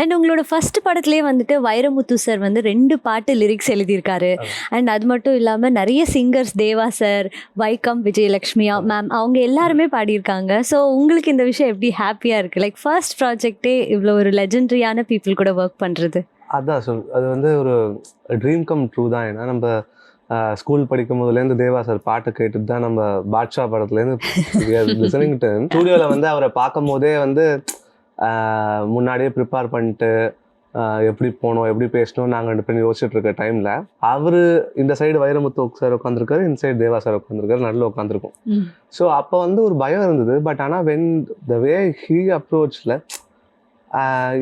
And உங்களோட first படத்துலேயே வந்துட்டு வைரமுத்து சார் வந்து ரெண்டு பாட்டு லிரிக்ஸ் எழுதியிருக்காரு. அண்ட் அது மட்டும் இல்லாமல் நிறைய சிங்கர்ஸ் தேவா சார் வைக்கம் விஜயலக்ஷ்மியா மேம் அவங்க எல்லாருமே பாடியிருக்காங்க. ஸோ உங்களுக்கு இந்த விஷயம் எப்படி ஹாப்பியாக இருக்குது லைக் ஃபர்ஸ்ட் ப்ராஜெக்டே இவ்வளோ ஒரு லெஜெண்டரியான பீப்புள் கூட ஒர்க் பண்ணுறது அதான் சொல் அது வந்து ஒரு ட்ரீம் கம் ட்ரூ தான். ஏன்னா நம்ம ஸ்கூல் படிக்கும் போதுலேருந்து தேவா சார் பாட்டு கேட்டுட்டு தான் நம்ம பாட்ஷா படத்துலேருந்து லிசனிங் ஸ்டூடியோவில் வந்து அவரை பார்க்கும் போதே வந்து முன்னாடியே ப்ரிப்பேர் பண்ணிட்டு எப்படி போகணும் எப்படி பேசணும் நாங்கள் ரெண்டு பேரும் யோசிச்சுட்டு இருக்க டைமில் அவர் இந்த சைடு வைரமுத்து சார் உட்காந்துருக்காரு இந்த சைடு தேவா சார் உட்காந்துருக்காரு நடுவில் உட்காந்துருக்கும். ஸோ அப்போ வந்து ஒரு பயம் இருந்தது. பட் ஆனால் வென் த வே ஹீ அப்ரோச்சில்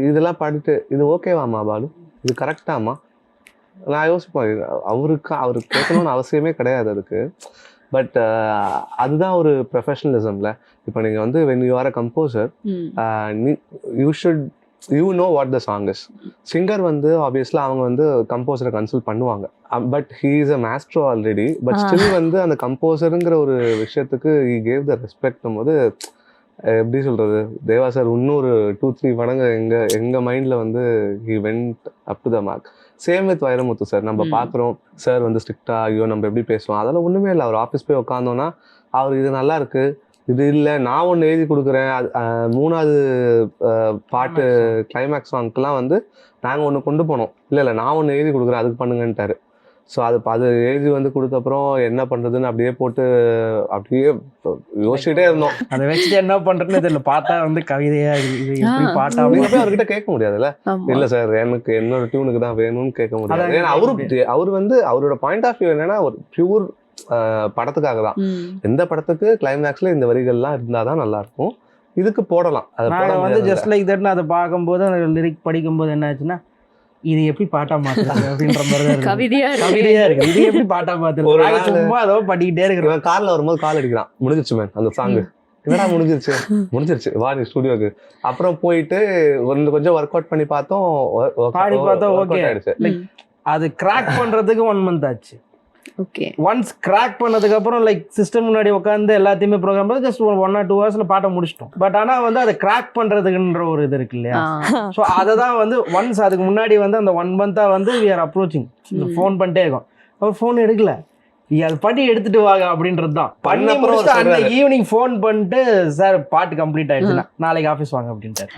இதெல்லாம் படிட்டு இது ஓகேவாம்மா பாலு? இது கரெக்டாம்மா நான் யோசிப்பேன் அவருக்கு அவருக்கு கேட்கணும்னு அவசியமே கிடையாது அதுக்கு. பட் அதுதான் ஒரு ப்ரொஃபஷனலிசம்ல இப்போ நீங்கள் வந்து when you are a composer you should you know what the song is singer வந்து ஆப்வியஸ்லாக அவங்க வந்து கம்போசரை கன்சல்ட் பண்ணுவாங்க. But he is a maestro already but. Still வந்து அந்த கம்போசருங்கிற ஒரு விஷயத்துக்கு ஹி கேவ் த ரெஸ்பெக்ட் போது எப்படி சொல்றது? தேவா சார் இன்னொரு டூ த்ரீ மடங்கு எங்க எங்க மைண்ட்ல வந்து he went up to the mark same with Vairamuthu sir. நம்ம. பார்க்குறோம் சார் வந்து ஸ்ட்ரிக்டா ஐயோ நம்ம எப்படி பேசுவோம்? அதெல்லாம் ஒண்ணுமே இல்லை. அவர் ஆஃபீஸ் போய் உட்காந்தோன்னா அவர் இது நல்லா இருக்கு. இது இல்லை நான் ஒன்று எழுதி கொடுக்குறேன். அது, மூணாவது பாட்டு கிளைமேக்ஸ் சாங்க்கெலாம் வந்து நாங்கள் ஒன்று கொண்டு போனோம். இல்லை இல்லை நான் ஒன்று எழுதி கொடுக்குறேன். அதுக்கு பண்ணுங்கன்ட்டாரு. ஸோ அது அது எழுதி வந்து கொடுத்த அப்புறம் என்ன பண்ணுறதுன்னு அப்படியே போட்டு அப்படியே யோசிச்சுட்டே இருந்தோம். அதை வச்சுட்டு என்ன பண்றேன்னு தெரியல. பார்த்தா வந்து கவிதையா. பாட்டா போய் அவர்கிட்ட கேட்க முடியாதுல்ல. இல்ல சார் எனக்கு என்னோட டியூனுக்கு தான் வேணும்னு கேட்க முடியாது. ஏன்னா அவரு அவர் வந்து அவரோட பாயிண்ட் ஆஃப் வியூ என்னன்னா ஒரு பியூர் படத்துக்காக தான். எந்த படத்துக்கு கிளைமேக்ஸ்ல இந்த வரிகள்லாம் இருந்தாதான் நல்லா இருக்கும் இதுக்கு போடலாம். அது வந்து ஜஸ்ட் லைக் தட்னு அதை பார்க்கும்போது அந்த லிரிக் படிக்கும்போது என்ன ஆச்சுன்னா இது எப்படி பாட்டா மாத்துறது அப்படின்ற மாதிரி கவிதையா இருக்கு. கவிதையா இருக்கு. இது எப்படி பாட்டா நாள் சும்மா அதோ படிக்கிட்டே இருக்கிறோம். கார்ல வரும்போது கால் அடிக்கிறான். முடிஞ்சிருச்சு மேன் அந்த சாங் என்னடா முடிஞ்சிருச்சு? முடிஞ்சிருச்சு. வா நீ ஸ்டுடியோக்கு அப்புறம் போயிட்டு ஒரு கொஞ்சம் ஒர்க் அவுட் பண்ணி பார்த்தோம். பாடி பார்த்தா work out okay. ஆயிடுச்சு. அது கிராக் பண்றதுக்கு ஒன் மந்த் ஆச்சு. ஓகே ஒன்ஸ் கிராக் பண்ணதுக்கு அப்புறம் லைக் சிஸ்டம் முன்னாடி உட்காந்து எல்லாத்தையுமே ப்ரோக்ராம் பண்ணி ஜஸ்ட் ஒரு ஒன் ஆர் டூ ஹவர்ஸ்ல பாட்டை முடிச்சிட்டோம். பட் ஆனா வந்து அதை கிராக் பண்றதுக்குன்ற ஒரு இது இருக்கு இல்லையா? ஸோ அதை தான் வந்து ஒன்ஸ் அதுக்கு முன்னாடி வந்து அந்த ஒன் மந்த்தாக வந்து வி ஆர் அப்ரோச்சிங். ஃபோன் பண்ணிட்டே இருக்கோம். அவர் ஃபோன் எடுக்கல. நீ அது பண்ணி எடுத்துட்டு வாங்க அப்படின்றது தான் பண்ணி அப்புறம். அன்னைக்கு ஈவினிங் ஃபோன் பண்ணிட்டு சார் பாட்டு கம்ப்ளீட் ஆயிடுச்சுன்னா நாளைக்கு ஆஃபீஸ் வாங்க அப்படின்ட்டாரு.